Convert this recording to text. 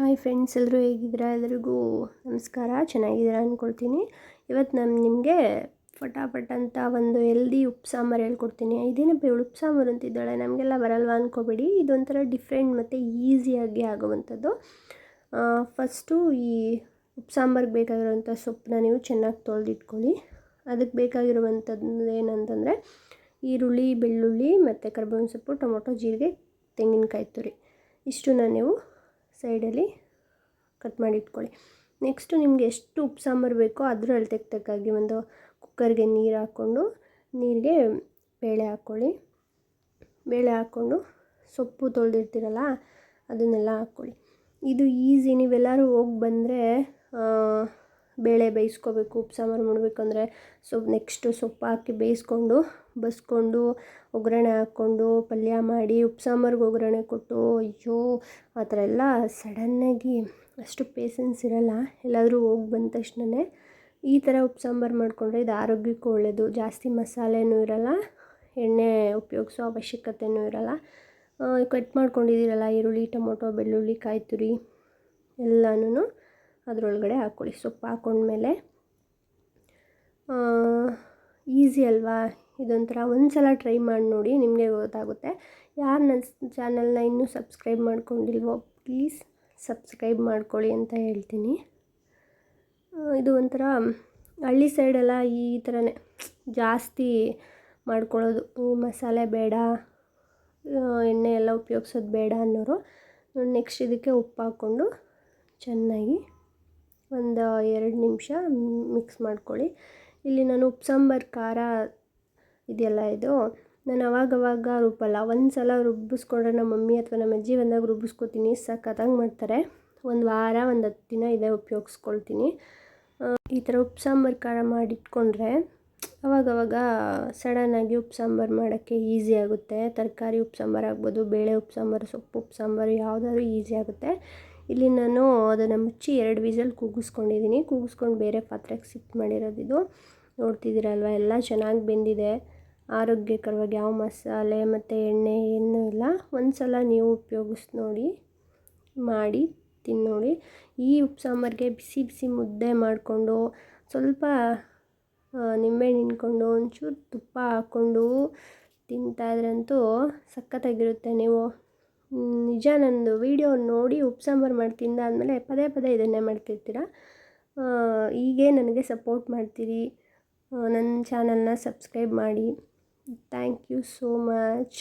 Hi friends, ಎಲ್ಲರೂ ಹೇಗಿದ್ದೀರಾ? ಎಲ್ಲರಿಗೂ ನಮಸ್ಕಾರ. ಚೆನ್ನಾಗಿದ್ದೀರಾ ಅಂದ್ಕೊಳ್ತೀನಿ ಇವತ್ತು ನಾನು ನಿಮಗೆ ಫಟಾಫಟ್ ಅಂತ ಒಂದು ಹೆಲ್ದಿ ಉಪ್ಪು ಸಾಂಬಾರು ಹೇಳ್ಕೊಡ್ತೀನಿ. ಇದೇನಪ್ಪ ಇವಳು ಉಪ್ಪು ಸಾಂಬಾರು ಅಂತಿದ್ದಾಳೆ. ನಮಗೆಲ್ಲ ಬರಲ್ವಾ ಅಂದ್ಕೋಬೇಡಿ ಇದೊಂಥರ ಡಿಫ್ರೆಂಟ್ ಮತ್ತು ಈಸಿಯಾಗಿ ಆಗುವಂಥದ್ದು. ಫಸ್ಟು ಈ ಉಪ್ಪು ಸಾಂಬಾರಿಗೆ ಬೇಕಾಗಿರುವಂಥ ಸೊಪ್ಪನ್ನ ನೀವು ಚೆನ್ನಾಗಿ ತೊಳೆದಿಟ್ಕೊಳ್ಳಿ. ಅದಕ್ಕೆ ಬೇಕಾಗಿರುವಂಥದ್ದು ಏನಂತಂದರೆ ಈರುಳ್ಳಿ, ಬೆಳ್ಳುಳ್ಳಿ ಮತ್ತು ಕರ್ಬೇವಿನ ಸೊಪ್ಪು, ಟೊಮೊಟೊ, ಜೀರಿಗೆ, ತೆಂಗಿನಕಾಯಿ ತುರಿ. ಇಷ್ಟನ್ನ ನೀವು ಸೈಡಲ್ಲಿ ಕಟ್ ಮಾಡಿ ಇಟ್ಕೊಳ್ಳಿ. ನೆಕ್ಸ್ಟು ನಿಮಗೆ ಎಷ್ಟು ಉಪ್ಪು ಸಾಂಬಾರು ಬೇಕೋ ಅದರಲ್ಲಿ ತೆಗ್ತಕ್ಕಾಗಿ ತಕ್ಕಾಗಿ ಒಂದು ಕುಕ್ಕರ್ಗೆ ನೀರು ಹಾಕ್ಕೊಂಡು ನೀರಿಗೆ ಬೇಳೆ ಹಾಕ್ಕೊಳ್ಳಿ. ಬೇಳೆ ಹಾಕ್ಕೊಂಡು ಸೊಪ್ಪು ತೊಳೆದಿರ್ತೀರಲ್ಲ, ಅದನ್ನೆಲ್ಲ ಹಾಕ್ಕೊಳ್ಳಿ. ಇದು ಈಸಿ, ನೀವೆಲ್ಲರೂ ಹೋಗಿ ಬಂದರೆ ಬೇಳೆ ಬೇಯಿಸ್ಕೋಬೇಕು, ಉಪ್ಪು ಸಾಂಬಾರು ಮಾಡಬೇಕಂದ್ರೆ ಸೊ ನೆಕ್ಸ್ಟು ಸೊಪ್ಪು ಹಾಕಿ ಬೇಯಿಸ್ಕೊಂಡು, ಬಸ್ಕೊಂಡು, ಒಗ್ಗರಣೆ ಹಾಕ್ಕೊಂಡು, ಪಲ್ಯ ಮಾಡಿ, ಉಪ್ಪು ಸಾಂಬಾರ್ಗೆ ಒಗ್ಗರಣೆ ಕೊಟ್ಟು, ಅಯ್ಯೋ, ಆ ಥರ ಎಲ್ಲ ಸಡನ್ನಾಗಿ ಅಷ್ಟು ಪೇಸೆನ್ಸ್ ಇರಲ್ಲ. ಎಲ್ಲಾದರೂ ಹೋಗಿ ಬಂದ ತಕ್ಷಣನೇ ಈ ಥರ ಉಪ್ಪು ಸಾಂಬಾರು ಮಾಡಿಕೊಂಡ್ರೆ ಇದು ಆರೋಗ್ಯಕ್ಕೂ ಒಳ್ಳೆಯದು ಜಾಸ್ತಿ ಮಸಾಲೆನೂ ಇರಲ್ಲ, ಎಣ್ಣೆ ಉಪಯೋಗಿಸೋ ಅವಶ್ಯಕತೆಯೂ ಇರಲ್ಲ. ಕಟ್ ಮಾಡ್ಕೊಂಡಿದ್ದೀರಲ್ಲ ಈರುಳ್ಳಿ, ಟೊಮೊಟೊ, ಬೆಳ್ಳುಳ್ಳಿ ಕಾಯಿ ತುರಿ ಎಲ್ಲನೂ ಅದರೊಳಗಡೆ ಹಾಕ್ಕೊಳ್ಳಿ. ಸೊಪ್ಪು ಹಾಕ್ಕೊಂಡ್ಮೇಲೆ ಈಸಿ ಅಲ್ವಾ? ಇದೊಂಥರ ಒಂದು ಸಲ ಟ್ರೈ ಮಾಡಿ ನೋಡಿ ನಿಮಗೆ ಗೊತ್ತಾಗುತ್ತೆ. ಯಾರು ನನ್ನ ಚಾನಲ್ನ ಇನ್ನೂ ಸಬ್ಸ್ಕ್ರೈಬ್ ಮಾಡ್ಕೊಂಡಿಲ್ವೋ, ಪ್ಲೀಸ್ ಸಬ್ಸ್ಕ್ರೈಬ್ ಮಾಡ್ಕೊಳ್ಳಿ ಅಂತ ಹೇಳ್ತೀನಿ. ಇದು ಒಂಥರ ಹಳ್ಳಿ ಸೈಡೆಲ್ಲ ಈ ಥರನೇ ಜಾಸ್ತಿ ಮಾಡ್ಕೊಳ್ಳೋದು. ಮಸಾಲೆ ಬೇಡ ಎಣ್ಣೆ ಎಲ್ಲ ಉಪಯೋಗಿಸೋದು ಬೇಡ ಅನ್ನೋರು. ನೆಕ್ಸ್ಟ್ ಇದಕ್ಕೆ ಉಪ್ಪು ಹಾಕ್ಕೊಂಡು ಚೆನ್ನಾಗಿ ಒಂದು ಎರಡು ನಿಮಿಷ ಮಿಕ್ಸ್ ಮಾಡ್ಕೊಳ್ಳಿ. ಇಲ್ಲಿ ನಾನು ಉಪ್ಪು, ಸಾಂಬಾರು, ಖಾರ ಇದೆಯಲ್ಲ ಇದು. ನಾನು ಅವಾಗವಾಗ ರುಬ್ಬಲ್ಲ. ಒಂದು ಸಲ ರುಬ್ಬಿಸ್ಕೊಂಡ್ರೆ ನಮ್ಮ ಮಮ್ಮಿ ಅಥವಾ ನಮ್ಮ ಅಜ್ಜಿ ಬಂದಾಗ ರುಬ್ಬಿಸ್ಕೊತೀನಿ. ಸಖತ್ತಾಗಿ ಮಾಡ್ತಾರೆ. ಒಂದು ವಾರ, ಒಂದು ಹತ್ತು ದಿನ ಇದೇ ಉಪಯೋಗಿಸ್ಕೊಳ್ತೀನಿ. ಈ ಥರ ಉಪ್ಪು, ಸಾಂಬಾರು, ಖಾರ ಮಾಡಿಟ್ಕೊಂಡ್ರೆ ಅವಾಗವಾಗ ಸಡನ್ನಾಗಿ ಉಪ್ಪು, ಸಾಂಬಾರು ಮಾಡೋಕ್ಕೆ ಈಸಿ ಆಗುತ್ತೆ. ತರಕಾರಿ ಉಪ್ಪು, ಸಾಂಬಾರು ಆಗ್ಬೋದು, ಬೇಳೆ ಉಪ್ಪು, ಸಾಂಬಾರು, ಸೊಪ್ಪು ಉಪ್ಪು, ಸಾಂಬಾರು ಯಾವುದಾದ್ರೂ ಈಸಿ ಆಗುತ್ತೆ. ಇಲ್ಲಿ ನಾನು ಅದನ್ನು ಮುಚ್ಚಿ ಎರಡು ವಿಸಲ್ ಕೂಗಿಸ್ಕೊಂಡಿದ್ದೀನಿ ಕೂಗಿಸ್ಕೊಂಡು ಬೇರೆ ಪಾತ್ರೆಗೆ ಸಿಫ್ಟ್ ಮಾಡಿರೋದಿದು ನೋಡ್ತಿದ್ದೀರಲ್ವ? ಎಲ್ಲ ಚೆನ್ನಾಗಿ ಬೆಂದಿದೆ. ಆರೋಗ್ಯಕರವಾಗಿ ಯಾವ ಮಸಾಲೆ ಮತ್ತು ಎಣ್ಣೆ ಏನೂ ಇಲ್ಲ. ಒಂದು ಸಲ ನೀವು ಉಪಯೋಗಿಸಿ ನೋಡಿ, ಮಾಡಿ ತಿನ್ನೋಡಿ ಈ ಉಪ್ಪು ಸಾಂಬಾರಿಗೆ ಬಿಸಿ ಬಿಸಿ ಮುದ್ದೆ ಮಾಡಿಕೊಂಡು, ಸ್ವಲ್ಪ ನಿಂಬೆ ಹಿಂಡ್ಕೊಂಡು ಒಂಚೂರು ತುಪ್ಪ ಹಾಕ್ಕೊಂಡು ತಿಂತಾಯಿದ್ರಂತೂ ಸಖತ್ತಾಗಿರುತ್ತೆ ನೀವು. ನಿಜ ನಂದು ವೀಡಿಯೋ ನೋಡಿ ಉಪ್ಪು ಸಾಂಬಾರು ಮಾಡಿ ತಿಂದಾದಮೇಲೆ ಪದೇ ಪದೇ ಇದನ್ನೇ ಮಾಡ್ತಿರ್ತೀರ? ಹೀಗೆ ನನಗೆ ಸಪೋರ್ಟ್ ಮಾಡ್ತೀರಿ. ನನ್ನ ಚಾನಲ್ನ ಸಬ್ಸ್ಕ್ರೈಬ್ ಮಾಡಿ. Thank you so much